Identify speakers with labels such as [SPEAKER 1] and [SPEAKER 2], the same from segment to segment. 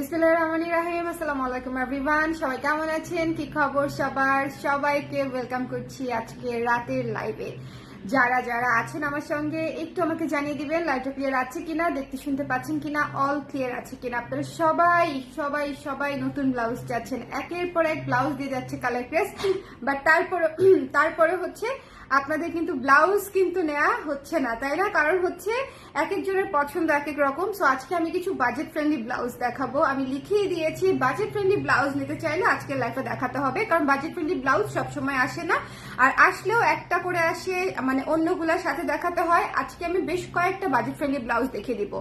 [SPEAKER 1] বিসমিল্লাহির রহমানির রহিম, আসসালামু আলাইকুম এভরিওয়ান সবাই কেমন আছেন? কি খবর সবার? সবাইকে ওয়েলকাম করছি আজকে রাতের লাইভে যারা যারা আছেন আমার সঙ্গে, একটু আমাকে জানিয়ে দিবেন লাইভটা ক্লিয়ার আছে কিনা, দেখতে শুনতে পাচ্ছেন কিনা অল ক্লিয়ার আছে কিনা। আপনারা সবাই সবাই সবাই নতুন ব্লাউজ চাচ্ছেন। একের পর এক ব্লাউজ দিয়ে যাচ্ছে কালার ক্রেস বাট তারপরে তারপরে হচ্ছে আপনাদের কিন্তু ব্লাউজ কিন্তু নেওয়া হচ্ছে না, তাই না? কারণ হচ্ছে এক একজনের পছন্দ এক এক রকম। সো আজকে আমি কিছু বাজেট ফ্রেন্ডলি ব্লাউজ দেখাবো। আমি লিখিয়ে দিয়েছি বাজেট ফ্রেন্ডলি ব্লাউজ নিতে চাইলে আজকের লাইফে দেখাতে হবে, কারণ বাজেট ফ্রেন্ডলি ব্লাউজ সবসময় আসে না। আর আসলেও একটা করে আসে মানে অন্যগুলোর সাথে দেখাতে হয়। আজকে আমি বেশ কয়েকটা বাজেট ফ্রেন্ডলি ব্লাউজ দেখিয়ে দিব।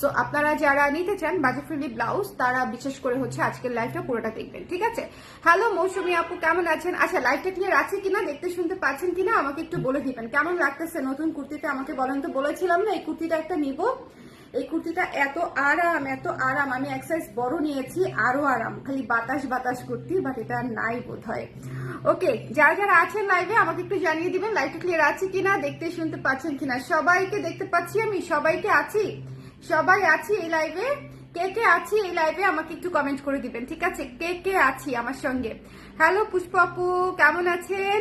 [SPEAKER 1] সো আপনারা যারা নিতে চান বাজেট ফ্রেন্ডলি ব্লাউজ, তারা বিশেষ করে হচ্ছে আজকের লাইফটা পুরোটা দেখবেন, ঠিক আছে? হ্যালো মৌসুমী আপু, কেমন আছেন? আচ্ছা লাইফটা ক্লিয়ার আছে কিনা? দেখতে শুনতে পাচ্ছেন কিনা? আমাকে একটু বলে দিবেন। কেমন লাগতেছে নতুন কুর্তিটা? আমাকে বলেন তো, বলেছিলাম না, এই কুর্তিটা একটা নিব। এই কুর্তিটা এত আরাম এত আরাম। আমি এক সাইজ বড় নিয়েছি, আরও আরাম। খালি বাতাস বাতাস কুর্তি বাট এটা নাই বোধ হয় ওকে যারা যারা আছেন লাইভে আমাকে একটু জানিয়ে দিবেন লাইভটা ক্লিয়ার আছে কিনা, দেখতে শুনতে পাচ্ছেন কিনা। সবাইকে দেখতে পাচ্ছি আমি, সবাইকে আছি? সবাই আছি এই লাইভে কে কে আছি এই লাইভে আমাকে একটু কমেন্ট করে দিবেন, ঠিক আছে? কে কে আছি আমার সঙ্গে? হ্যালো পুষ্পাপু কেমন আছেন?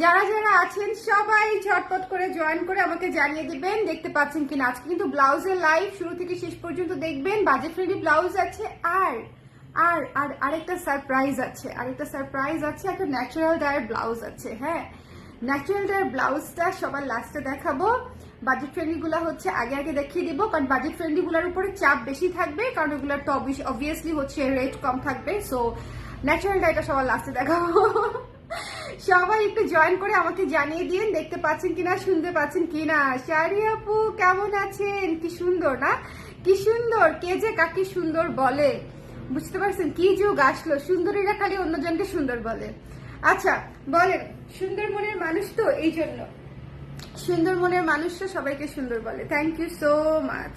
[SPEAKER 1] যারা যারা আছেন, সবাই ঝটপট করে জয়েন করে আমাকে জানিয়ে দিবেন, দেখতে পাচ্ছেন কিনা। আজকে কিন্তু ব্লাউজের লাইভ শুরু থেকে শেষ পর্যন্ত দেখবেন বাজেট ফ্রেন্ডলি ব্লাউজ আছে, আর আর আর আরেকটা সারপ্রাইজ আছে, আরেকটা সারপ্রাইজ আছে, একটা ন্যাচারাল ডায়ের ব্লাউজ আছে হ্যাঁ। ন্যাচারাল ডায়ের ব্লাউজটা সবার লাস্টে দেখাবো। বাজেট ফ্রেন্ডলি গুলা হচ্ছে আগে আগে দেখিয়ে দিব, কারণ বাজেট ফ্রেন্ডলি গুলার উপরে চাপ বেশি থাকবে, কারণ ওগুলোর তো অবভিয়াসলি হচ্ছে রেট কম থাকবে সো ন্যাচারাল ডাইটা সবার লাস্টে দেখাবো। সবাই একটু জয়েন করে আমাকে জানিয়ে দিন, দেখতে পাচ্ছেন কিনা, শুনতে পাচ্ছেন কিনা। শারি আপু, কেমন আছেন? কি সুন্দর, না? কি সুন্দর, কে যে কাকে সুন্দর বলে। বুঝতে পারছেন? কি যুগ আসলো? সুন্দরীরা খালি অন্যজনকে সুন্দর বলে। আচ্ছা বলেন সুন্দর মনের মানুষ তো এই জন্য। সুন্দর মনের মানুষরা সবাইকে সুন্দর বলে। Thank you so much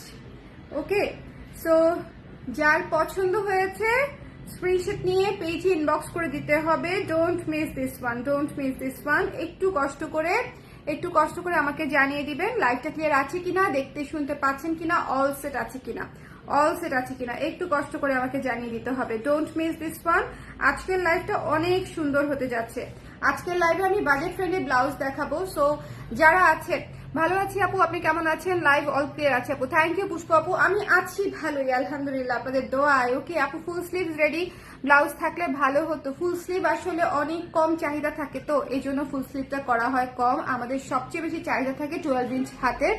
[SPEAKER 1] okay so যার পছন্দ হয়েছে স্ক্রিনশট নিয়ে পেজে ইনবক্স করে দিতে হবে। Don't miss this one don't miss this one একটু কষ্ট করে, একটু কষ্ট করে আমাকে জানিয়ে দিবেন লাইভটা ক্লিয়ার আছে কিনা, দেখতে শুনতে পাচ্ছেন কিনা অল সেট আছে কিনা অল সেট আছে কিনা, একটু কষ্ট করে আমাকে জানিয়ে দিতে হবে। ডোন্ট মিস দিস ওয়ান আজকের লাইভটা অনেক সুন্দর হতে যাচ্ছে। আজকের লাইভে আমি বাজেট ফ্রেন্ডলি ব্লাউজ দেখাবো। সো যারা আছেন ভালো আছি আপু, আপনি কেমন আছেন? লাইভ অল ক্লিয়ার আছে আপু। থ্যাংক ইউ পুষ্প আপু। আমি আছি ভালোই, আলহামদুলিল্লাহ, আপনাদের দোয়ায়। ওকে আপু ফুল স্লিভ রেডি ব্লাউজ থাকলে ভালো হতো। ফুল স্লিভ আসলে অনেক কম চাহিদা থাকে তো, এই জন্য ফুল স্লিভটা করা হয় কম। আমাদের সবচেয়ে বেশি চাহিদা থাকে টুয়েলভ ইঞ্চ হাতের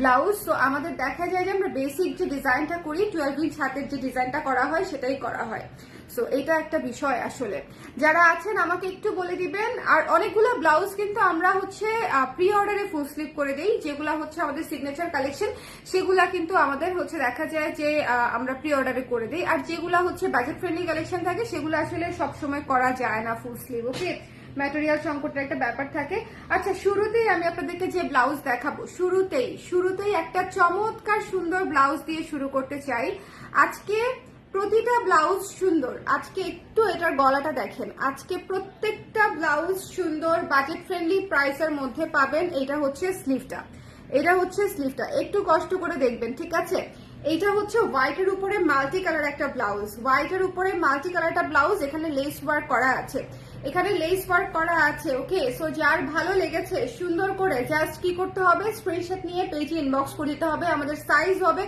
[SPEAKER 1] ব্লাউজ। তো আমাদের দেখা যায় যে আমরা বেসিক যে ডিজাইনটা করি টুয়েলভ ইঞ্চ হাতের যে ডিজাইনটা করা হয়, সেটাই করা হয়। সো এটা একটা বিষয় আসলে। যারা আছেন, আমাকে একটু বলে দিবেন, আর অনেকগুলো ব্লাউজ কিন্তু আমরা হচ্ছে প্রি অর্ডারে ফুল স্লিপ করে দেই, যেগুলা হচ্ছে আমাদের সিগনেচার কালেকশন সেগুলা কিন্তু আমাদের হচ্ছে দেখা যায় যে আমরা প্রি অর্ডারে করে দিই। আর যেগুলা হচ্ছে বাজেট ফ্রেন্ডলি কালেকশন থাকে, সেগুলো আসলে সবসময় করা যায় না ফুল স্লিভ ওকে ম্যাটেরিয়াল সংকটের একটা ব্যাপার থাকে। আচ্ছা শুরুতেই আমি আপনাদেরকে যে ব্লাউজ দেখাবো, শুরুতেই শুরুতেই একটা চমৎকার সুন্দর ব্লাউজ দিয়ে শুরু করতে চাই। আজকে প্রতিটা ব্লাউজ সুন্দর। আজকে একটু এটার গলাটা দেখেন। আজকে প্রত্যেকটা ব্লাউজ সুন্দর বাজেট ফ্রেন্ডলি প্রাইসের মধ্যে পাবেন। এটা হচ্ছে স্লিভটা এটা হচ্ছে স্লিভটা একটু কষ্ট করে দেখবেন, ঠিক আছে? এইটা হচ্ছে হোয়াইট এর উপরে মাল্টি কালার একটা ব্লাউজ হোয়াইট এর উপরে মাল্টি কালার একটা ব্লাউজ এখানে লেস ওয়ার্ক করা আছে। এখানে লেস ওয়ার্ক করা আছে ওকে সো যার ভালো লেগেছে, সুন্দর করে জাস্ট কি করতে হবে? স্ক্রিনশট নিয়ে পেজে ইনবক্স করে দিতে হবে। আমাদের সাইজ হবে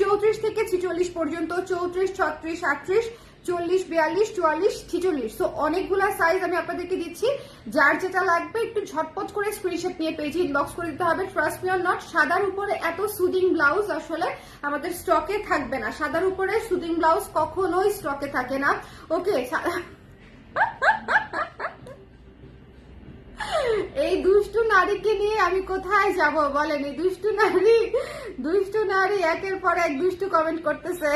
[SPEAKER 1] চৌত্রিশ থেকে ছিচল্লিশ পর্যন্ত, চৌত্রিশ, ছত্রিশ, আটত্রিশ। চল্লিশ, বিয়াল্লিশ, চুয়াল্লিশ, ছিচল্লিশ। তো অনেকগুলা সাইজ আমি আপনাদেরকে দিচ্ছি। যার যেটা লাগবে, একটু ঝটপট করে স্ক্রিনশট নিয়ে পেজে ইনবক্স করে দিতে হবে। ট্রাস্ট মি নট সাদার উপরে এত সুদিং ব্লাউজ আসলে আমাদের স্টকে থাকবে না। সাদার উপরে সুদিং ব্লাউজ কখনোই স্টকে থাকে না। ওকে এই দুষ্টু নারীকে নিয়ে আমি কোথায় যাব বলেন? এই দুষ্টু নারী দুষ্টু নারী একের পর এক দুষ্টু কমেন্ট করতেছে।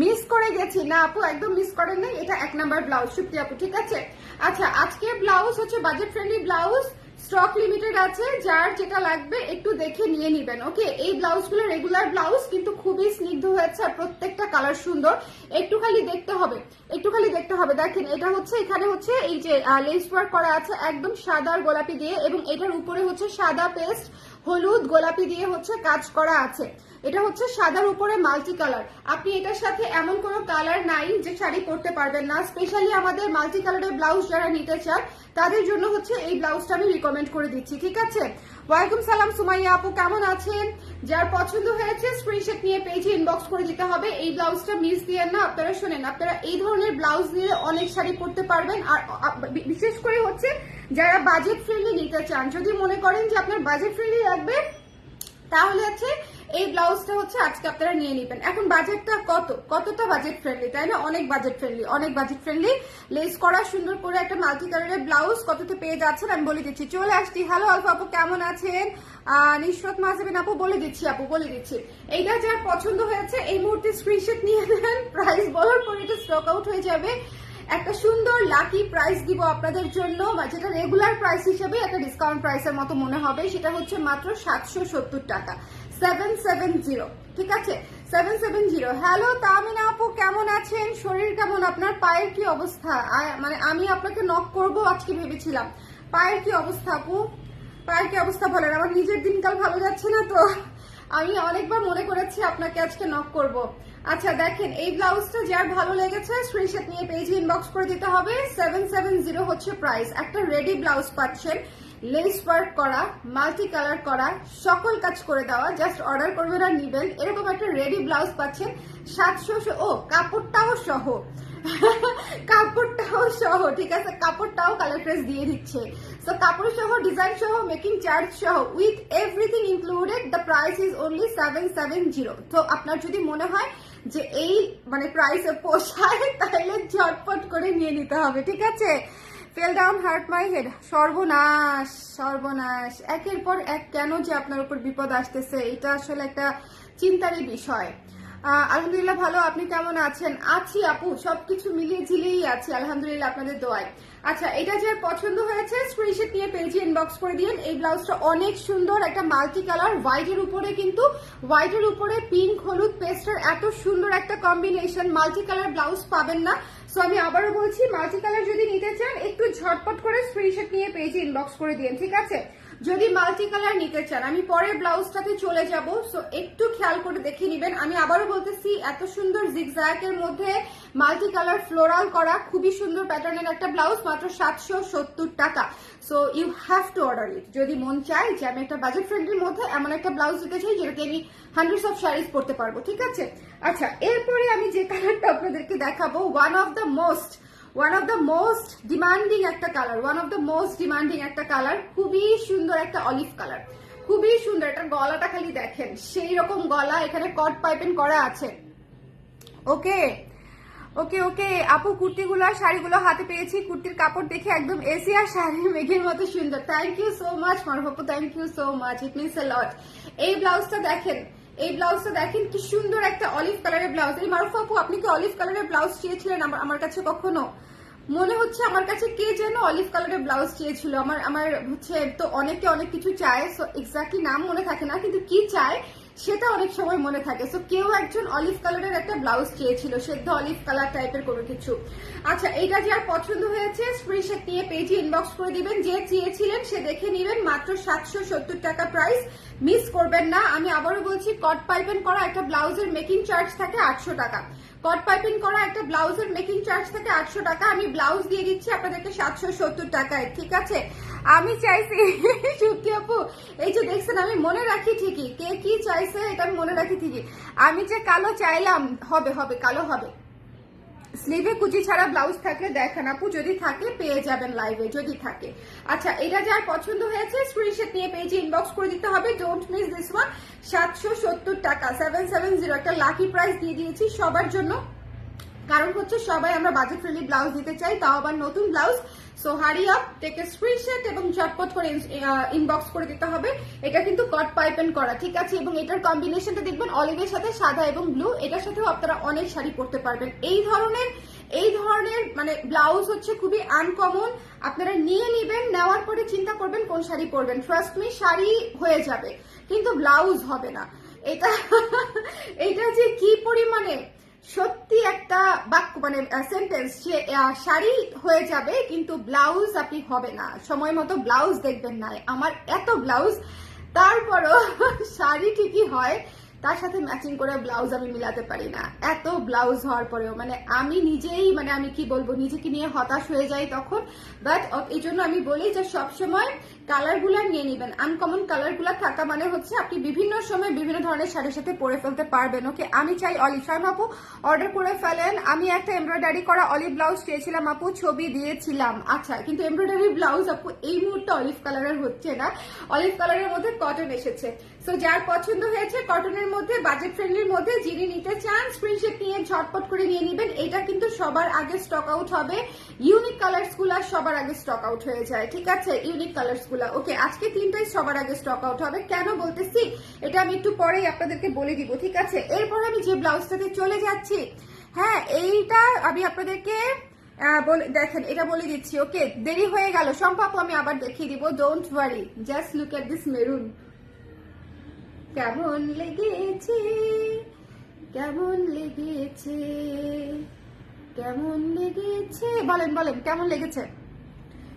[SPEAKER 1] মিস করে গেছি। না আপু, একদম মিস করেন নাই। এটা এক নাম্বার ব্লাউজ সত্যি আপু, ঠিক আছে? আচ্ছা আজকের ব্লাউজ হচ্ছে budget friendly blouse stock limited আছে, যার যেটা লাগবে একটু দেখে নিয়ে নিবেন ওকে এই ব্লাউজগুলো রেগুলার ব্লাউজ, কিন্তু খুবই স্নিগ্ধ হয়েছে আর প্রত্যেকটা কালার সুন্দর। একটু খালি দেখতে হবে, একটু খালি দেখতে হবে। দেখেন, এটা হচ্ছে, এখানে হচ্ছে এই যে লেস ওয়ার্ক করা আছে, একদম সাদা আর গোলাপি দিয়ে, এবং এটার উপরে হচ্ছে সাদা পেস্ট হলুদ, গোলাপি দিয়ে হচ্ছে কাজ করা আছে। এটা হচ্ছে সাদার উপরে মাল্টি কালার আপনি এটার সাথে এমন কোনো কালার নাই যে শাড়ি পরতে পারবেন না। স্পেশালি আমাদের মাল্টি কালারের ব্লাউজ যারা নিতে চান, তাদের জন্য হচ্ছে এই ব্লাউজটা আমি রিকমেন্ড করে দিচ্ছি, ঠিক আছে? ওয়ালাইকুম সালাম, সুমাইয়া আপু, কেমন আছেন? যার পছন্দ হয়েছে স্ক্রিনশট নিয়ে পেজে ইনবক্স করে দিতে হবে। এই ব্লাউজটা মিস দিয়ে না, আপনারা শোনেন, আপনারা এই ধরনের ব্লাউজ নিয়ে অনেক শাড়ি পরতে পারবেন। আর বিশেষ করে হচ্ছে যারা বাজেট ফ্রেন্ডলি নিতে চান, যদি মনে করেন যে আপনার বাজেট ফ্রেন্ডলি লাগবে তাহলে হচ্ছে এই ব্লাউজটা হচ্ছে আজকে আপনারা নিয়ে নেবেন। এখন বাজেটটা কত? কতটা বাজেট ফ্রেন্ডলি তাই না? অনেক বাজেট ফ্রেন্ডলি অনেক বাজেট ফ্রেন্ডলি লেস করা সুন্দর করে একটা মাল্টি কালারের ব্লাউজ কততে পেয়ে যাচ্ছেন আমি বলে দিচ্ছি। চলে আসছি। হ্যালো আলফা আপু, কেমন আছেন? নিশরত মাহজাবিন আপু, বলে দিচ্ছি আপু, বলে দিচ্ছি। এইটা যার পছন্দ হয়েছে, এই মুহূর্তে স্ক্রিনশট নিয়ে নেন। প্রাইস বলার পর এটা স্টক আউট হয়ে যাবে। একটা সুন্দর লাকি প্রাইস দিব আপনাদের জন্য যেটা রেগুলার প্রাইস হিসেবে একটা ডিসকাউন্ট প্রাইসের মতো মনে হবে, সেটা হচ্ছে মাত্র সাতশো সত্তর টাকা। সেভেন সেভেন জিরো ঠিক আছে? Seven seven zero hello Tamina আপু, কেমন আছেন? শরীর কেমন? আপনার পায়ের কি অবস্থা? মানে আমি আপনাকে নক করব, আজকে ভেবেছিলাম। পায়ের কি অবস্থা আপু? পায়ের কি অবস্থা বলেন, আমার নিজের দিনকাল ভালো যাচ্ছে না তো? আমি অনেকবার মনে করেছি আপনাকে আজকে নক করব। আচ্ছা দেখেন, এই ব্লাউজটা যার ভালো লেগেছে স্ক্রিনশট নিয়ে পেজে ইনবক্স করে দিতে হবে। সেভেন সেভেন জিরো হচ্ছে প্রাইস একটা রেডি ব্লাউজ পাচ্ছেন লেস ওয়ার্ক করা মাল্টি কালার করা, সকল কাজ করে দেওয়া জাস্ট অর্ডার করবেন আর নিবেন। এরকম একটা রেডি ব্লাউজ পাচ্ছেন, সাতশো ও, কাপড়টাও সহ। কাপড়টাও সহ, ঠিক আছে? কাপড়টাও কালার ড্রেস দিয়ে দিচ্ছে। সো কাপড় সহ ডিজাইন সহ মেকিং চার্জ সহ with everything included the price is only seven seven zero তো আপনার যদি মনে হয় যে এই মানে প্রাইসে পোষায় তাহলে ঝটপট করে নিয়ে নিতে হবে, ঠিক আছে? Fell down hurt my head সর্বনাশ সর্বনাশ। একের পর এক কেন যে আপনার উপর বিপদ আসতেছে, এটা আসলে একটা চিন্তারই বিষয়। আলহামদুলিল্লাহ ভালো, আপনি কেমন আছেন? আছি আপু, সবকিছু মিলিয়ে ঝিলিয়েই আছি, আলহামদুলিল্লাহ আপনাদের দোয়ায়। আচ্ছা এটা যে পছন্দ হয়েছে স্ক্রিনশট নিয়ে পেজে ইনবক্স করে দিন এই ব্লাউজটা অনেক সুন্দর, একটা মাল্টি কালার হোয়াইটের উপরে কিন্তু হোয়াইটের উপরে পিঙ্ক হলুদ পেস্টের এত সুন্দর একটা কম্বিনেশন মাল্টি কালার ব্লাউজ পাবেন না। সো আমি আবারও বলছি মাল্টি কালার যদি নিতে চান, একটু ঝটপট করে স্ক্রিনশট নিয়ে পেজে ইনবক্স করে দিন ঠিক আছে? যদি মাল্টি কালার নিতে চান, আমি পরের ব্লাউজটাতে চলে যাব। সো একটু খেয়াল করে দেখে নিবেন। আমি আবারও বলতেছি, এত সুন্দর জিগজ্যাকের মধ্যে মাল্টি কালার ফ্লোরাল করা খুবই সুন্দর প্যাটার্নের একটা ব্লাউজ, মাত্র সাতশো সত্তর টাকা। So you have to order it যদি মন চায় যে আমি একটা বাজেট ফ্রেন্ডলির মধ্যে এমন একটা ব্লাউজ দিতে চাই যেটাকে আমি হান্ড্রেডস অফ শাড়িজ পরতে পারব, ঠিক আছে? আচ্ছা এরপরে আমি যে কালারটা আপনাদেরকে দেখাবো one of the most one of the most demanding একটা colour one of the most demanding একটা কালার খুবই সুন্দর একটা অলিভ কালার খুবই সুন্দর, এটা গলাটা খালি দেখেন, সেই রকম গলা এখানে কট পাইপেন করা আছে। ওকে ওকে ওকে আপু, কুর্তিগুলো আর শাড়িগুলো হাতে পেয়েছি, কুর্তির কাপড় দেখে একদম এসিয়া শাড়ি মেঘের মতো সুন্দর। Thank you so much মারফাপু thank you so much it means a lot এই ব্লাউজটা দেখেন এই ব্লাউজটা দেখেন কি সুন্দর একটা অলিভ কালারের ব্লাউজ এই মারুফ আপু, আপনি কি অলিভ কালারের ব্লাউজ চেয়েছিলেন আমার কাছে কখনো? মনে হচ্ছে আমার কাছে কে যেন অলিভ কালারের ব্লাউজ চেয়েছিল। আমার আমার হচ্ছে তো অনেকে অনেক কিছু চায় সো এক্স্যাক্টলি নাম মনে থাকে না, কিন্তু কি চায় সেটা অনেক সময় মনে থাকে। সো কেউ একজন অলিভ কালারের একটা ব্লাউজ চেয়েছিল, সেদ্ধ অলিভ কালার টাইপের কোনো কিছু। আচ্ছা এটা যার পছন্দ হয়েছে স্ক্রিনশট নিয়ে পেজে ইনবক্স করে দিবেন। যে চেয়েছিলেন সে দেখে নেবেন মাত্র সাতশো সত্তর টাকা প্রাইস মিস করবেন না। আমি আবারও বলছি, কট পাইপেন করা একটা ব্লাউজের মেকিং চার্জ থাকে আটশো টাকা। কট পাইপিং করা একটা ব্লাউজের মেকিং চার্জ থাকে আটশো টাকা। আমি ব্লাউজ দিয়ে দিচ্ছি আপনাদেরকে সাতশো সত্তর টাকায়, ঠিক আছে? আমি চাইছি সত্যি আপু, এই যে দেখছেন, আমি মনে রাখি ঠিকই। কে কি চাইছে, এটা আমি মনে রাখি ঠিকই। আমি যে কালো চাইলাম, হবে হবে, কালো হবে। স্লিভে কুচি ছাড়া ব্লাউজ থাকলে দেখান আপু, যদি থাকে পেয়ে যাবেন লাইভে যদি থাকে। আচ্ছা এটা যার পছন্দ হয়েছে স্ক্রিনশট নিয়ে পেয়েছি ইনবক্স করে দিতে হবে। ডোন্ট মিস দিস ওয়ান সাতশো সত্তর টাকা সেভেন সেভেন জিরো একটা লাকি প্রাইস দিয়ে দিয়েছি সবার জন্য। কারণ হচ্ছে সবাই আমরা বাজেট ফ্রেন্ডলি ব্লাউজ দিতে চাই, তাও আবার নতুন blouse so hurry up take a screenshot এবং চটপট করে ইনবক্স করে দিতে হবে। এটা কিন্তু কট পাইপেন করা, ঠিক আছে? এবং এটার কম্বিনেশনটা দেখবেন অলিভের সাথে সাদা এবং ব্লু এটার সাথেও আপনারা অনেক শাড়ি পরতে পারবেন। এই ধরনের এই ধরনের মানে ব্লাউজ হচ্ছে খুবই আনকমন আপনারা নিয়ে নেবেন, নেওয়ার পরে চিন্তা করবেন কোন শাড়ি পরবেন। ফার্স্ট মি শাড়ি হয়ে যাবে, কিন্তু ব্লাউজ হবে না। এটা এটা যে কি পরিমাণে? সত্যি একটা বাক্য মানে সেন্টেন্স যে শাড়ি হয়ে যাবে, কিন্তু ব্লাউজ আপনি হবে না। সময় মতো ব্লাউজ দেখবেন না। আমার এত ব্লাউজ তারপরও শাড়ি ঠিকই হয়। তার সাথে ম্যাচিং করে ব্লাউজ আমি মিলাতে পারি না। এত ব্লাউজ হওয়ার পরেও। মানে আমি নিজেই মানে আমি কি বলব, নিজেকে নিয়ে হতাশ হয়ে যাই তখন। বাট এই জন্য আমি বলি যে সবসময় কালারগুলো নিয়ে নেবেন। আনকমন কালারগুলো থাকা মানে হচ্ছে আপনি বিভিন্ন সময় বিভিন্ন ধরনের শাড়ির সাথে পরে ফেলতে পারবেন। ওকে আমি চাই অলিভ শার্ম আপু অর্ডার করে ফেলেন। আমি একটা এমব্রয়ডারি করা অলিভ ব্লাউজ চেয়েছিলাম আপু, ছবি দিয়েছিলাম। আচ্ছা কিন্তু এমব্রয়ডারি ব্লাউজ আপু, এই মুহূর্তে অলিভ কালারের হচ্ছে না। অলিভ কালারের মধ্যে কটন এসেছে। সো যার পছন্দ হয়েছে কটনের মধ্যে বাজেট ফ্রেন্ডলির মধ্যে, যিনি নিতে চান স্ক্রিনশট নিয়ে ঝটপট করে নিয়ে নেবেন। এটা কিন্তু সবার আগে স্টক আউট হবে। ইউনিক কালার্সগুলা সবার আগে স্টক আউট হয়ে যায়, ঠিক আছে? ইউনিক কালার্সগুলা ওকে আজকে তিনটাই সবার আগে স্টক আউট হবে। কেন বলতেছি? এটা আমি একটু পরেই আপনাদেরকে বলে দিব, ঠিক আছে? এরপর আমি যে ব্লাউজটাতে চলে যাচ্ছি হ্যাঁ এইটা আমি আপনাদেরকে দেখেন, এটা বলে দিচ্ছি ওকে দেরি হয়ে গেল। সম্পর্ক আমি আবার দেখিয়ে দিব। Don't worry just look at this maroon কেমন লেগেছে? কেমন লেগেছে? কেমন লেগেছে? বলেন বলেন, কেমন লেগেছে?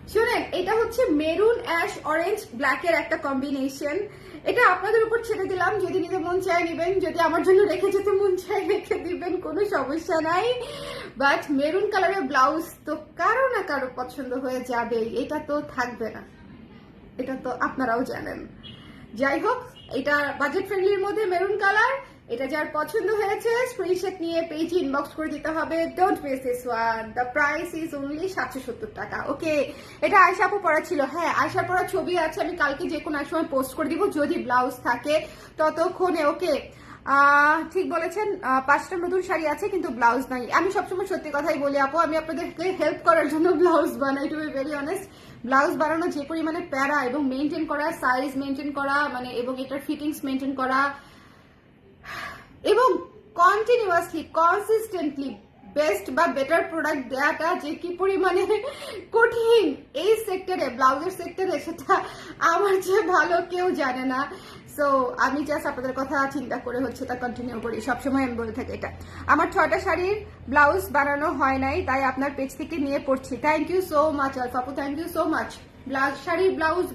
[SPEAKER 1] শুনেন, এটা হচ্ছে মেরুন অ্যাশ অরেঞ্জ ব্ল্যাক এর একটা কম্বিনেশন। এটা আপনাদের উপর ছেড়ে দিলাম। যদি নিজে মন চায় নেবেন, যদি আমার জন্য রেখে যেতে মন চায়, রেখে দিবেন, কোনো সমস্যা নাই। বাট মেরুন কালারের ব্লাউজ তো কারও না কারও পছন্দ হয়ে যাবে এটা তো থাকবে না। এটা তো আপনারাও জানেন। যাই হোক এটা বাজেট ফ্রেন্ডলির মধ্যে মেরুন কালার এটা যার পছন্দ হয়েছে স্ক্রিনশট নিয়ে পেজ ইনবক্স করে দিতে হবে। Don't miss this one the price is only সাতশো সত্তর টাকা। ওকে এটা আয়সা আপু পড়া ছিল। হ্যাঁ আয়সা পড়া ছবি আছে, আমি কালকে যে কোনো এক সময় পোস্ট করে দিব, যদি ব্লাউজ থাকে ততক্ষণে ওকে ঠিক বলেছেন পাঁচটা নতুন শাড়ি আছে, কিন্তু ব্লাউজ নাই। আমি সবসময় সত্যি কথাই বলি আপু, আমি আপনাদেরকে হেল্প করার জন্য ব্লাউজ বানাই to be very honest blouse বানানো যে পরিমাণে প্যারা এবং মেনটেন করা, সাইজ মেনটেন করা মানে এবং এটার ফিটিংস মেনটেন করা, এবং কন্টিনিউয়াসলি কনসিস্টেন্টলি বেস্ট বা বেটার প্রোডাক্ট দেওয়াটা যে কি পরিমাণে কঠিন এই সেক্টরে ব্লাউজের সেক্টরে সেটা আমার যে ভালো কেউ জানে না। সো আমি জাস্ট আপনাদের কথা চিন্তা করে হচ্ছে তা কন্টিনিউ করি। সবসময় আমি বলে থাকি এটা। আমার ছয়টা শাড়ির ব্লাউজ বানানো হয় নাই, তাই আপনার পেজ থেকে নিয়ে পড়ছি। Thank you so much আলফাপু thank you so much blouse শাড়ির ব্লাউজ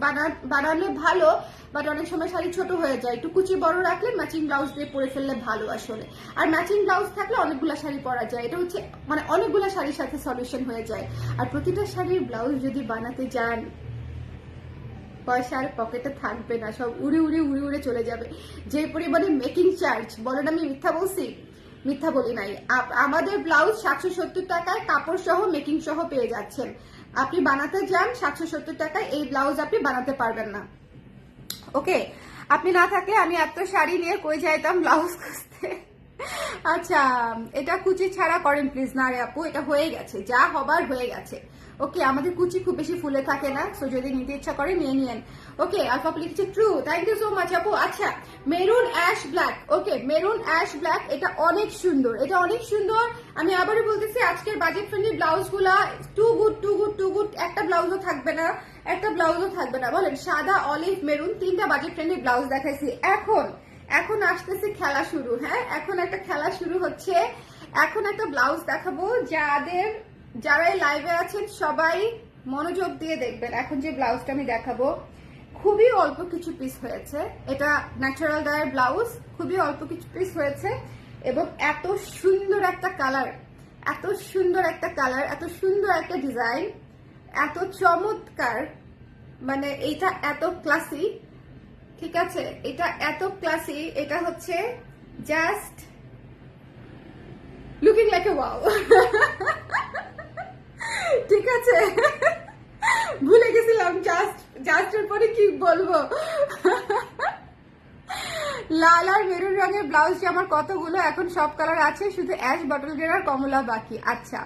[SPEAKER 1] বানালে ভালো বাট অনেক সময় শাড়ি ছোট হয়ে যায়। একটু কুচি বড় রাখলে ম্যাচিং ব্লাউজ দিয়ে পরে ফেললে ভালো আসলে। আর ম্যাচিং ব্লাউজ থাকলে অনেকগুলো শাড়ি পরা যায়। এটা হচ্ছে মানে অনেকগুলো শাড়ির সাথে সলিউশন হয়ে যায়। আর প্রতিটা শাড়ির ব্লাউজ যদি বানাতে যান পয়সা আর পকেটে থাকবে না, সব উড়ে উড়ে উড়ে উড়ে চলে যাবে। যে পরিমাণে মেকিং চার্জ বলেন আমি মিথ্যা বলছি? মিথ্যা বলি নাই। আমাদের ব্লাউজ সাতশো সত্তর টাকায় কাপড় সহ মেকিং সহ পেয়ে যাচ্ছেন। আপনি বানাতে যান সাতশো সত্তর টাকায়, এই ব্লাউজ আপনি বানাতে পারবেন না। ওকে? আপনি না থাকলে আমি এত শাড়ি নিয়ে কই যাইতাম ব্লাউজ খুঁজতে? আচ্ছা এটা কুচি ছাড়া করেন প্লিজ না রে আপু, এটা হয়ে গেছে, যা হবার হয়ে গেছে। ওকে আমাদের কুচি খুব বেশি ফুলে থাকে না সো যদি নিতে ইচ্ছা করে নিয়ে নিয়েন। ওকে আলফা লিখছে true thank you so much আপু। আচ্ছা maroon ash black okay maroon ash black এটা অনেক সুন্দর, এটা অনেক সুন্দর। আমি আবারও বলতেছি, আজকের budget friendly ব্লাউজগুলা too good too good too good একটা ব্লাউজও থাকবে না, একটা ব্লাউজও থাকবে না। বলেন, সাদা অলিভ মেরুন তিনটা বাজেট ফ্রেন্ডলি ব্লাউজ দেখাইছি। এখন এখন আসতেছে খেলা শুরু হ্যাঁ? এখন একটা খেলা শুরু হচ্ছে। এখন একটা ব্লাউজ দেখাবো যাদের যারা এই লাইভে আছেন, সবাই মনোযোগ দিয়ে দেখবেন। এখন যে ব্লাউজটা আমি দেখাবো, খুবই অল্প কিছু পিস হয়েছে। এটা ন্যাচারাল ডায়ের ব্লাউজ খুবই অল্প কিছু পিস হয়েছে এবং এত সুন্দর একটা কালার এত সুন্দর একটা কালার এত সুন্দর একটা ডিজাইন এত চমৎকার মানে এইটা এত ক্লাসি ঠিক আছে? এটা এত ক্লাসি এটা হচ্ছে just looking like a wow ঠিক আছে। ভুলে গেছিলাম জাস্ট জাস্টের পরে কি বলব? লাল আর মেরুন রঙের ব্লাউজ আমার কতগুলো, এখন সব কালার আছে, শুধু অ্যাশ বটল গ্রেন আর কমলা বাকি। আচ্ছা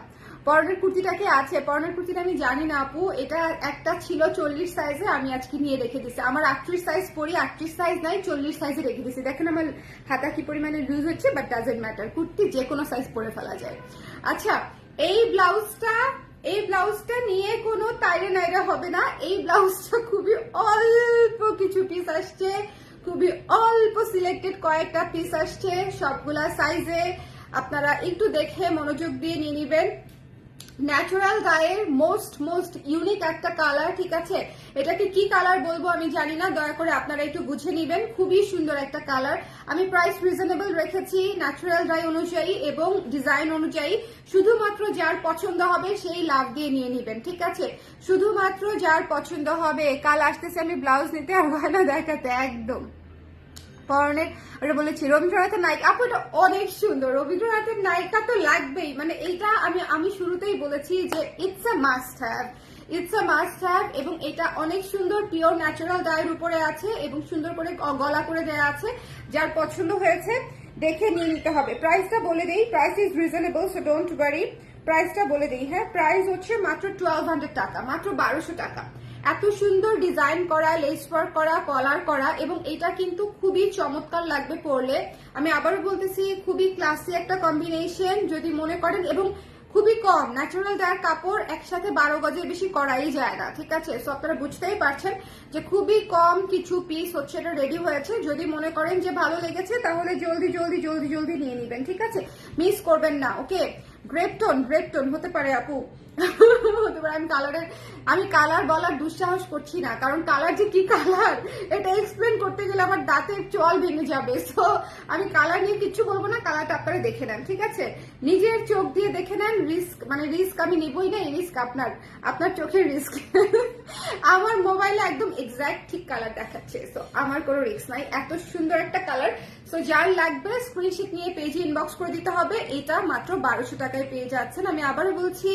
[SPEAKER 1] পরনের কুর্তিটা কি আছে? পরনের কুর্তিটা আমি জানি না, আপু। এটা একটা ছিল চল্লিশ সাইজে আমি আজকে নিয়ে রেখে দিছি। আমার আটত্রিশ সাইজ পরি, আটত্রিশ সাইজ নাই, চল্লিশ সাইজে রেখে দিছি। দেখেন আমার হাতা কি পরিমাণে লুজ হচ্ছে বাট ডাজেন্ট ম্যাটার কুর্তি যে কোনো সাইজ পরে ফেলা যায়। আচ্ছা এই ব্লাউজটা এই ব্লাউজটা নিয়ে কোনো তাইরে নাইরে হবে না। এই ব্লাউজটা খুবই অল্প কিছু পিস আসছে। খুবই অল্প সিলেক্টেড কয়েকটা পিস আসছে। সবগুলা সাইজে আপনারা একটু দেখে মনোযোগ দিয়ে নিয়ে নিবেন। ন্যাচারাল গায়ের মোস্ট মোস্ট ইউনিক একটা কালার ঠিক আছে? এটাকে কি কালার বলব আমি জানি না, দয়া করে আপনারা একটু বুঝে নিবেন। খুবই সুন্দর একটা কালার আমি প্রাইস রিজনেবল রেখেছি ন্যাচারাল ডাই অনুযায়ী এবং ডিজাইন অনুযায়ী। শুধুমাত্র যার পছন্দ হবে সেই লাভ দিয়ে নিয়ে নিবেন, ঠিক আছে? শুধুমাত্র যার পছন্দ হবে। কাল আসতেছে আমি ব্লাউজ নিতে আর গয়না দেখাতে, একদম। পরনের ওটা বলেছি। রবীন্দ্রনাথের নায়িকা, আপু অনেক সুন্দর। রবীন্দ্রনাথের নায়িকা তো লাগবেই। মানে এইটা আমি আমি শুরুতেই বলেছি যে it's a must have it's a must have এবং এটা অনেক সুন্দর পিওর ন্যাচারাল ডায়ের উপরে আছে এবং সুন্দর করে গলা করে দেওয়া আছে। যার পছন্দ হয়েছে, দেখে নিয়ে নিতে হবে। প্রাইসটা বলে দেই। Price is reasonable so don't worry প্রাইসটা বলে দিই হ্যাঁ? প্রাইস হচ্ছে মাত্র টুয়েলভ হান্ড্রেড টাকা, মাত্র বারোশো টাকা। এত সুন্দর ডিজাইন করা লেস ওয়ার্ক করা কলার করা এবং এটা কিন্তু খুবই চমৎকার লাগবে পরলে। আমি আবারও বলতেছি, খুবই ক্লাসি একটা কম্বিনেশন যদি মনে করেন, এবং খুবই কম ন্যাচারাল ডায়ার কাপড় একসাথে বারো গজের বেশি করাই যায় না, ঠিক আছে? সো আপনারা বুঝতেই পারছেন যে খুবই কম কিছু পিস হচ্ছে, এটা রেডি হয়েছে। যদি মনে করেন যে ভালো লেগেছে, তাহলে জলদি জলদি জলদি জলদি নিয়ে নিবেন, ঠিক আছে? মিস করবেন না ওকে গ্রেপ টোন টোন হতে পারে আপু। হতে পারে, আমি কালারের আমি কালার বলার দুঃসাহস করছি না, কারণ কালার যে কি কালার এটা এক্সপ্লেন করতে গেলে আমার দাঁতের চল ভেঙে যাবে। সো আমি কালার নিয়ে কিচ্ছু বলব না কালারটা আপনারা দেখে নেন, ঠিক আছে? নিজের চোখ দিয়ে দেখে নেন রিস্ক মানে রিস্ক আমি নিবই না, এই রিস্ক আপনার আপনার চোখের রিস্ক আমার মোবাইলে একদম এক্সাক্ট ঠিক কালার দেখাচ্ছে। সো আমার কোনো রিস্ক নাই। এত সুন্দর একটা কালার সো যার লাগবে স্ক্রিনশট নিয়ে পেজে ইনবক্স করে দিতে হবে। এটা মাত্র বারোশো টাকায় পেয়ে যাচ্ছেন। আমি আবারও বলছি,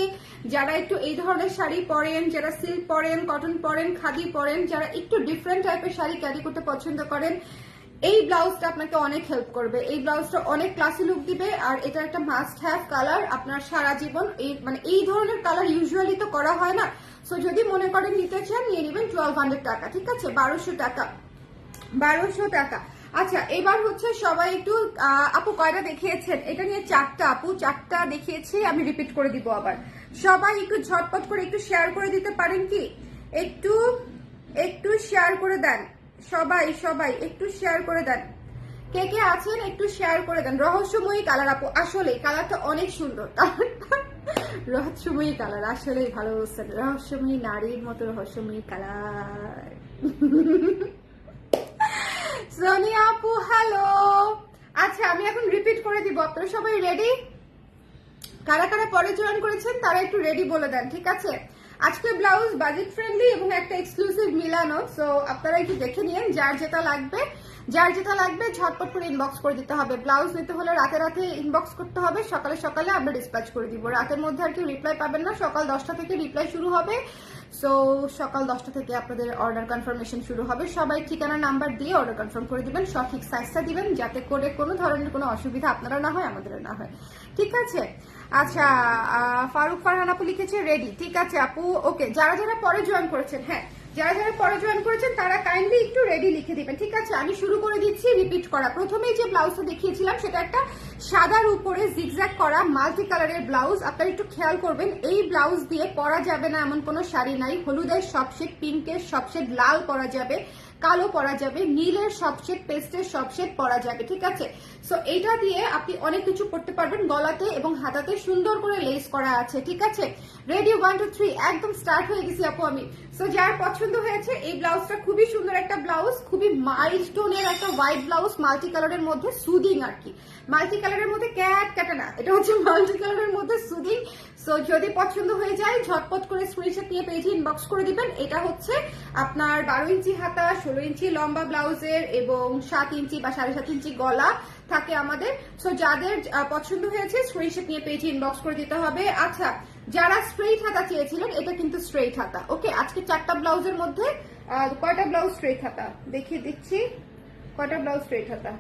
[SPEAKER 1] যারা একটু এই ধরনের শাড়ি পরেন, যারা সিল্ক পরেন কটন পরেন, খাদি পরেন, যারা একটু ডিফারেন্ট টাইপের শাড়ি ক্যারি করতে পছন্দ করেন, এই ব্লাউজটা আপনাকে অনেক হেল্প করবে। এই ব্লাউজটা অনেক ক্লাসি লুক দিবে, আর এটা একটা মাস্ট হ্যাভ কালার আপনার সারা জীবন। এই মানে এই ধরনের কালার ইউজুয়ালি তো করা হয় না। সো যদি মনে করেন নিতে চান, নিয়ে নেবেন টুয়েলভ হান্ড্রেড টাকা, ঠিক আছে? বারোশো টাকা। বারোশো টাকা। আচ্ছা এবার হচ্ছে সবাই একটু আপু কয়টা দেখিয়েছেন? এটা নিয়ে চারটা, আপু চারটা দেখিয়েছি, আমি রিপিট করে দিব আবার। সবাই একটু ঝটপট করে একটু শেয়ার করে দিতে পারেন কি? একটু একটু শেয়ার করে দেন। সবাই সবাই, একটু শেয়ার করে দেন। কে কে আছেন? একটু শেয়ার করে দেন। রহস্যময়ী কালার আপু আসলে কালারটা অনেক সুন্দর। রহস্যময়ী কালার আসলেই ভালো রহস্যময়ী নারীর মতো রহস্যময়ী কালার সোনিয়া আপু হ্যালো আচ্ছা আমি এখন রিপিট করে দিব। আপনারা সবাই রেডি কারা কারা পরে জয়েন করেছেন, তারা একটু রেডি বলে দেন, ঠিক আছে? আজকে ব্লাউজ বাজেট ফ্রেন্ডলি এবং একটা এক্সক্লুসিভ মিলানো সো আপনারা একটু দেখে নিন যার যেটা লাগবে। যার যেটা লাগবে, ঝটপট করে ইনবক্স করে দিতে হবে। ব্লাউজ নিতে হলে রাতে রাতে ইনবক্স করতে হবে, সকালে সকালে আমরা ডিসপ্যাচ করে দিব। রাতের মধ্যে আর কেউ রিপ্লাই পাবেন না, সকাল দশটা থেকে রিপ্লাই শুরু হবে। সো সকাল দশটা থেকে আপনাদের অর্ডার কনফার্মেশন শুরু হবে। সবাই ঠিকানা নাম্বার দিয়ে অর্ডার কনফার্ম করে দিবেন, সঠিক সাইজটা দিবেন, যাতে করে কোনো ধরনের কোনো অসুবিধা আপনারা না হয়, আমাদের না হয়। ঠিক আছে? আচ্ছা ফারুক ফারহান আপু লিখেছে রেডি ঠিক আছে আপু ওকে যারা যারা পরে জয়েন করেছেন হ্যাঁ। যারা যারা পরে জয়েন করেছেন তারা কাইন্ডলি একটু রেডি লিখে দিবেন। ঠিক আছে, আমি শুরু করে দিচ্ছি রিপিট করা। প্রথমেই যে ব্লাউজটা দেখিয়েছিলাম, সেটা একটা সাদার উপরে জিগজ্যাগ করা মাল্টি কালারের ব্লাউজ আপনারা একটু খেয়াল করবেন, এই ব্লাউজ দিয়ে পরা যাবে না এমন কোনো শাড়ি নাই। হলুদের সব শেড পিঙ্কের সব শেড লাল পরা যাবে, কালো পরা যাবে, নীলের সব শেড পেস্টের সব শেড পরা যাবে, ঠিক আছে? সো এইটা দিয়ে আপনি অনেক কিছু করতে পারবেন গলাতে এবং হাতাতে। সুন্দর করে লেস করা আছে, ঠিক আছে? রেডি ওয়ান টু থ্রি একদম স্টার্ট হয়ে গেছি আপু আমি। সো যার পছন্দ হয়েছে, এই ব্লাউজটা খুবই সুন্দর একটা ব্লাউজ, খুবই মাইল্ড টোনের একটা হোয়াইট ব্লাউজ মাল্টি কালারের মধ্যে সুদিং আর কি। মাল্টি কালারের মধ্যে ক্যাট ক্যাটে না, এটা হচ্ছে মাল্টি কালারের মধ্যে সুদিং সো যদি পছন্দ হয়ে যায়, ঝটপট করে স্ক্রিনশট নিয়ে পেজে ইনবক্স করে দিবেন। এটা হচ্ছে আপনার বারো ইঞ্চি হাতা, ষোলো ইঞ্চি লম্বা ব্লাউজের এবং সাত ইঞ্চি বা সাড়ে সাত ইঞ্চি গলা থাকে আমাদের। সো যাদের পছন্দ হয়েছে স্ক্রিনশট নিয়ে পেজে ইনবক্স করে দিতে হবে। আচ্ছা যারা স্ট্রেইট হাতা চেয়েছিলেন, এটা কিন্তু স্ট্রেইট হাতা। ওকে আজকে চারটা ব্লাউজের মধ্যে কয়টা ব্লাউজ স্ট্রেইট হাতা? দেখিয়ে দিচ্ছি। কয়টা ব্লাউজ স্ট্রেইট হাতা?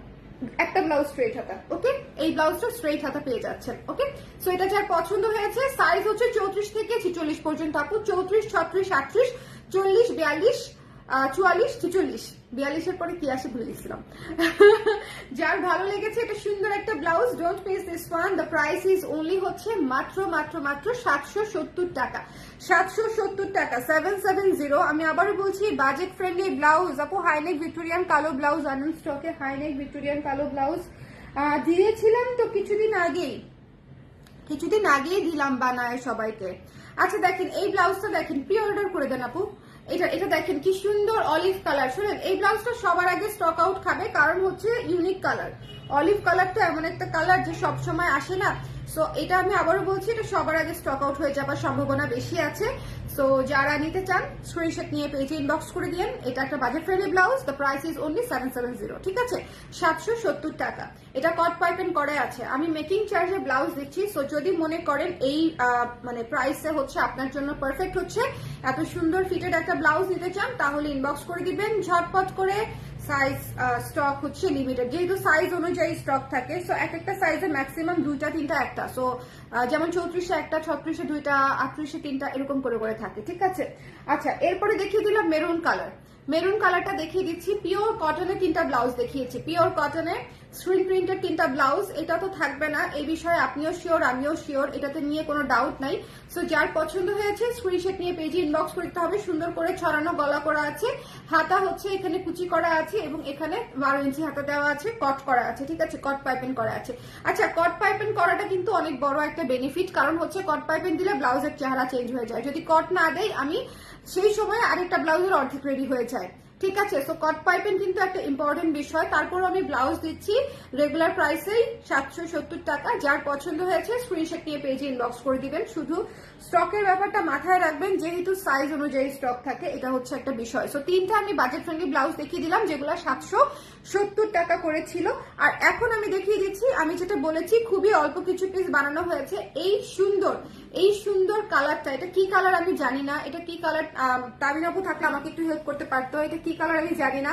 [SPEAKER 1] একটা ব্লাউজ স্ট্রেইট হাতা ওকে এই ব্লাউজটা স্ট্রেইট হাতা পেয়ে যাচ্ছেন ওকে সো এটা যার পছন্দ হয়েছে সাইজ হচ্ছে চৌত্রিশ থেকে ছিচল্লিশ পর্যন্ত আপু। চৌত্রিশ, ছত্রিশ, আটত্রিশ, চল্লিশ, বিয়াল্লিশ চুয়াল্লিশ, ছিচল্লিশ। বিয়াল্লিশের পরে কি আসে ভুলে গেছিলাম। যার ভালো লেগেছে এটা সুন্দর একটা blouse don't miss this one the price is only হচ্ছে মাত্র মাত্র মাত্র সাতশো সত্তর টাকা। সাতশো সত্তর টাকা সেভেন সেভেন জিরো আমি আবারও বলছি বাজেট ফ্রেন্ডলি ব্লাউজ। আপু হাইনেক ভিক্টোরিয়ান কালো ব্লাউজ আনন্দ স্টকে হাইনেক ভিক্টোরিয়ান কালো ব্লাউজ। দিয়েছিলাম তো কিছুদিন আগেই। কিছুদিন আগেই দিলাম বানায় সবাইকে। আচ্ছা দেখেন, এই ব্লাউজটা দেখেন প্রি অর্ডার করে দেন আপু। এটা এটা দেখেন কি সুন্দর অলিভ কালার শুনেন, এই ব্লাউজটা সবার আগে স্টক আউট খাবে, কারণ হচ্ছে ইউনিক কালার অলিভ কালারটা এমন একটা কালার যে সবসময় আসে না। সো এটা আমি আবারও বলছি, এটা সবার আগে স্টক আউট হয়ে যাবার সম্ভাবনা বেশি আছে। সো যারা নিতে চান স্ক্রিনশট নিয়ে পেজে ইনবক্স করে দিন এটা একটা budget friendly blouse the price is only seven seven zero ঠিক আছে? সাতশো সত্তর টাকা। এটা কট পাইপেন করে আছে। আমি মেকিং চার্জে ব্লাউজ দিচ্ছি সো যদি মনে করেন এই মানে প্রাইসে হচ্ছে আপনার জন্য পারফেক্ট হচ্ছে, এত সুন্দর ফিটেড একটা ব্লাউজ নিতে চান, তাহলে ইনবক্স করে দিবেন। ঝটপট করে সাইজ স্টক হচ্ছে লিমিটেড যেহেতু সাইজ অনুযায়ী স্টক থাকে সো এক একটা সাইজে ম্যাক্সিমাম দুইটা, তিনটা, একটা। সো যেমন চৌত্রিশে একটা, ছত্রিশে দুইটা, আটত্রিশে তিনটা, এরকম করে করে থাকে, ঠিক আছে? আচ্ছা এরপরে দেখিয়ে দিলাম মেরুন কালার মেরুন কালারটা দেখিয়ে দিচ্ছি। পিওর কটনে তিনটা ব্লাউজ দেখিয়েছি। পিওর কটনে স্ক্রিন প্রিন্টের তিনটা ব্লাউজ এটা তো থাকবে না। এই বিষয়ে আপনিও শিওর আমিও শিওর এটাতে নিয়ে কোনো ডাউট নাই। সো যার পছন্দ হয়েছে স্ক্রিনশট নিয়ে পেজে ইনবক্স করতে হবে। সুন্দর করে ছড়ানো, গলা করা আছে। হাতা হচ্ছে এখানে কুচি করা আছে এবং এখানে বারো ইঞ্চি হাতা দেওয়া আছে কট করা আছে, ঠিক আছে? কট পাইপেন করা আছে। আচ্ছা কট পাইপেন করাটা কিন্তু অনেক বড় একটা বেনিফিট কারণ হচ্ছে কট পাইপেন দিলে ব্লাউজের চেহারা চেঞ্জ হয়ে যায়। যদি কট না দেয় আমি সেই সময় আরেকটা ব্লাউজের অর্ধেক রেডি হয়ে যায়। ঠিক আছে সো কট পাইপেন কিন্তু একটা ইম্পর্টেন্ট বিষয়। তারপর আমি ব্লাউজ দিচ্ছি রেগুলার প্রাইসেই সাতশো সত্তর টাকা। যার পছন্দ হয়েছে স্ক্রিনশট নিয়ে পেজে ইনবক্স করে দিবেন। শুধু স্টকের ব্যাপারটা মাথায় রাখবেন, যেহেতু সাইজ অনুযায়ী স্টক থাকে, এটা হচ্ছে একটা বিষয়। সো তিনটা আমি বাজেট ফ্রেন্ডলি ব্লাউজ দেখিয়ে দিলাম, যেগুলো সাতশো সত্তর টাকা করেছিল আর এখন আমি দেখিয়ে দিচ্ছি, আমি যেটা বলেছি, খুবই অল্প কিছু পিস বানানো হয়েছে। এই সুন্দর এই সুন্দর কালারটা এটা কি কালার আমি জানি না। এটা কি কালার তামিন আপু থাকলে আমাকে একটু হেল্প করতে পারতো। এটা কি কালার আমি জানি না।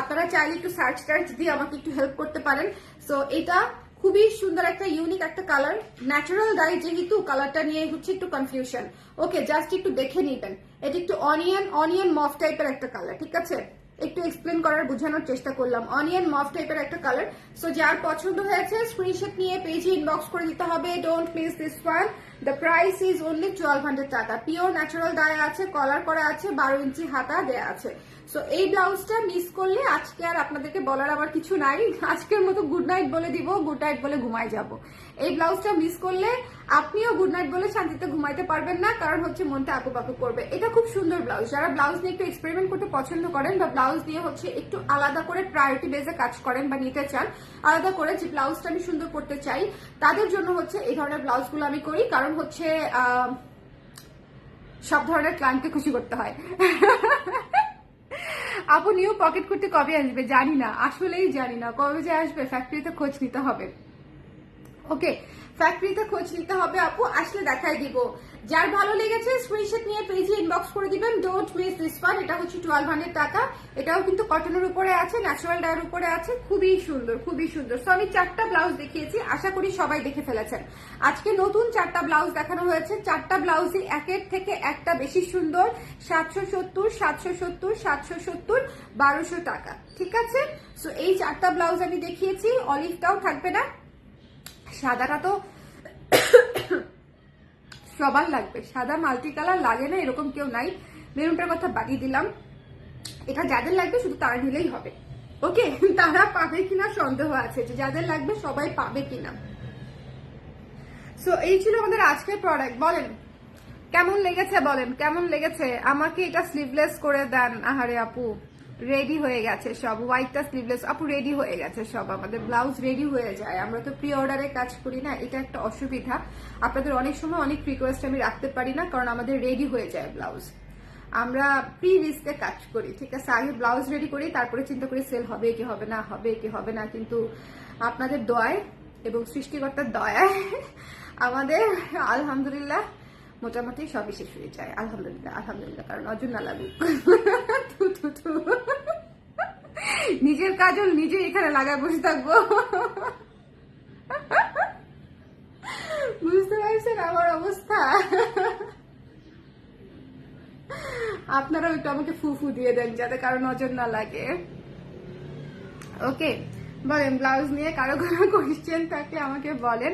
[SPEAKER 1] আপনারা চাইলে একটু সার্চ টার্চ দিয়ে আমাকে একটু হেল্প করতে পারেন। সো এটা খুবই সুন্দর একটা ইউনিক একটা কালার ন্যাচারাল ডাই যেহেতু কালারটা নিয়ে হচ্ছে একটু কনফিউশন ওকে জাস্ট একটু দেখে নিবেন। এটা একটু অনিয়ন অনিয়ন মফ টাইপের একটা কালার ঠিক আছে? একটু এক্সপ্লেন করার, বোঝানোর চেষ্টা করলাম। অনিয়ন মফ টাইপের একটা কালার সো যার পছন্দ হয়েছে স্ক্রিনশট নিয়ে পেজে ইনবক্স করে দিতে হবে। Don't miss this one the price is only twelve hundred taka. Pure natural dia আছে কলার করা আছে, বারো ইঞ্চি হাতা দেয়া আছে। সো এই ব্লাউজটা মিস করলে আজকে আর আপনাদেরকে বলার আবার কিছু নাই। আজকের মতো গুড নাইট বলে দিব গুড নাইট বলে ঘুমায় যাব। এই ব্লাউজটা মিস করলে আপনিও গুড নাইট বলে শান্তিতে ঘুমাইতে পারবেন না, কারণ হচ্ছে মনটা আকু পাকু করবে। এটা খুব সুন্দর ব্লাউজ যারা ব্লাউজ নিয়ে একটু এক্সপেরিমেন্ট করতে পছন্দ করেন বা ব্লাউজ নিয়ে হচ্ছে একটু আলাদা করে প্রায়োরিটি বেজে কাজ করেন বা নিতে চান, আলাদা করে যে ব্লাউজটা আমি সুন্দর করতে চাই, তাদের জন্য হচ্ছে এই ধরনের ব্লাউজগুলো আমি করি, কারণ হচ্ছে সব ধরনের ক্লায়েন্টকে খুশি করতে হয়। আপু নিউ পকেট করতে কবে আসবে? জানি না। আসলেই জানি না। কবে যে আসবে? ফ্যাক্টরিতে খোঁজ নিতে হবে। ওকে ফ্যাক্টরিতে খোঁজ নিতে হবে আপু। আসলে দেখাই দিব। যার ভালো লেগেছে স্ক্রিনশট নিয়ে পেজে ইনবক্স করে দিবেন। ডোন্ট মিস দিস ওয়ান এটা হচ্ছে টুয়েলভ হান্ড্রেড টাকা। এটাও কিন্তু কটনের উপরে আছে ন্যাচারাল ডায়ের উপরে আছে, খুবই সুন্দর খুবই সুন্দর। সো আমি চারটা ব্লাউজ দেখিয়েছি, আশা করি সবাই দেখে ফেলেছেন। আজকে নতুন চারটা ব্লাউজ দেখানো হয়েছে। চারটা ব্লাউজই একের থেকে একটা বেশি সুন্দর, সাতশো সত্তর সাতশো সত্তর সাতশো সত্তর, বারোশো টাকা। ঠিক আছে? সো এই চারটা ব্লাউজ আমি দেখিয়েছি অলিভটাও থাকবে না। সাদাটা তো সবার লাগবে। সাদা মাল্টি কালার লাগে না, এরকম কেউ নাই। মেরুনটার কথা বাড়িয়ে দিলাম। এটা যাদের লাগবে শুধু তারা নিলেই হবে। ওকে, তারা পাবে কিনা সন্দেহ আছে যে যাদের লাগবে সবাই পাবে কিনা। সো এই ছিল আমাদের আজকের প্রোডাক্ট বলেন, কেমন লেগেছে বলেন, কেমন লেগেছে? আমাকে এটা স্লিভলেস করে দেন, আহারে আপু। রেডি হয়ে গেছে সব হোয়াইটটা স্লিভলেস আপু রেডি হয়ে গেছে সব, আমাদের ব্লাউজ রেডি হয়ে যায়। আমরা তো প্রি অর্ডারে কাজ করি না, এটা একটা অসুবিধা। আপনাদের অনেক সময় অনেক রিকোয়েস্ট আমি রাখতে পারি না, কারণ আমাদের রেডি হয়ে যায় ব্লাউজ আমরা প্রি রিস্কে কাজ করি, ঠিক আছে? আগে ব্লাউজ রেডি করি, তারপরে চিন্তা করি সেল হবে কি হবে না, হবে কি হবে না, কিন্তু আপনাদের দয়ায় এবং সৃষ্টিকর্তার দয়ায় আমাদের আলহামদুলিল্লাহ মোটামুটি সবই শেষ হয়ে যায়। আলহামদুলিল্লাহ আলহামদুলিল্লাহ, কারণ অর্জুন না লাগুক নিজের কাজল নিজে এখানে লাগায় বসে থাকব। বুঝতে পারছেন আমার অবস্থা? আপনারাও একটু আমাকে ফু ফু দিয়ে দেন যাতে কারও নজর না লাগে। ওকে বলেন ব্লাউজ নিয়ে কারও কোনো কোয়েশ্চেন থাকলে আমাকে বলেন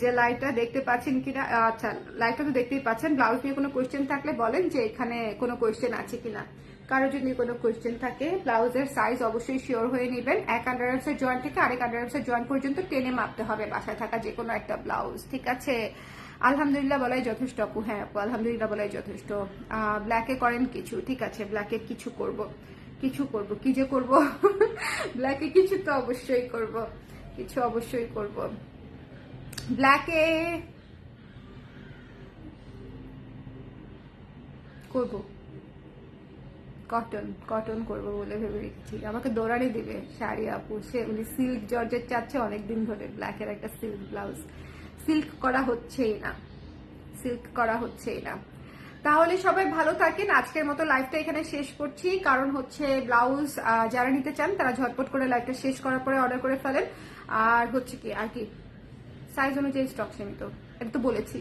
[SPEAKER 1] যে লাইটটা দেখতে পাচ্ছেন কিনা। আচ্ছা লাইটটা তো দেখতেই পাচ্ছেন ব্লাউজ নিয়ে কোনো কোয়েশ্চেন থাকলে বলেন যে এখানে কোনো কোয়েশ্চেন আছে কিনা। কারও যদি কোনো কোয়েশ্চেন থাকে, ব্লাউজের সাইজ অবশ্যই শিওর হয়ে নেবেন। এক আন্ডারআর্মসের জয়েন্ট থেকে আরেক আন্ডারআর্মসের জয়েন্ট পর্যন্ত টেনে মাপতে হবে বাসায় থাকা যে কোনো একটা ব্লাউজ, ঠিক আছে? আলহামদুলিল্লাহ বলাই যথেষ্ট আপু হ্যাঁ আপু, আলহামদুলিল্লাহ বলাই যথেষ্ট। ব্ল্যাকে করেন কিছু, ঠিক আছে? ব্ল্যাকে কিছু করব। কিছু করব, কি যে করব? ব্ল্যাকে কিছু তো অবশ্যই করব, কিছু অবশ্যই করব। ব্ল্যাকে করব। কটন কটন করব বলে ভেবে রেখেছি। আমাকে দৌড়ানি দিবে, শাড়ি, আপু, সে উনি সিল্ক জর্জের চাচ্ছে অনেকদিন ধরে ব্ল্যাকের একটা সিল্ক ব্লাউজ সিল্ক করা হচ্ছেই না সিল্ক করা হচ্ছেই না। তাহলে সবাই ভালো থাকেন, আজকের মতো লাইভটা এখানে শেষ করছি। কারণ হচ্ছে ব্লাউজ যারা নিতে চান, তারা ঝটপট করে লাইভটা শেষ করার পরে অর্ডার করে ফেলেন। আর হচ্ছে কি, আর কি সাইজ অনুযায়ী স্টক সীমিত, এটা তো বলেছি।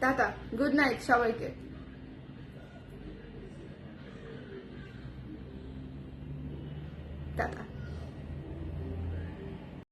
[SPEAKER 1] টাটা গুড নাইট সবাইকে। Пока.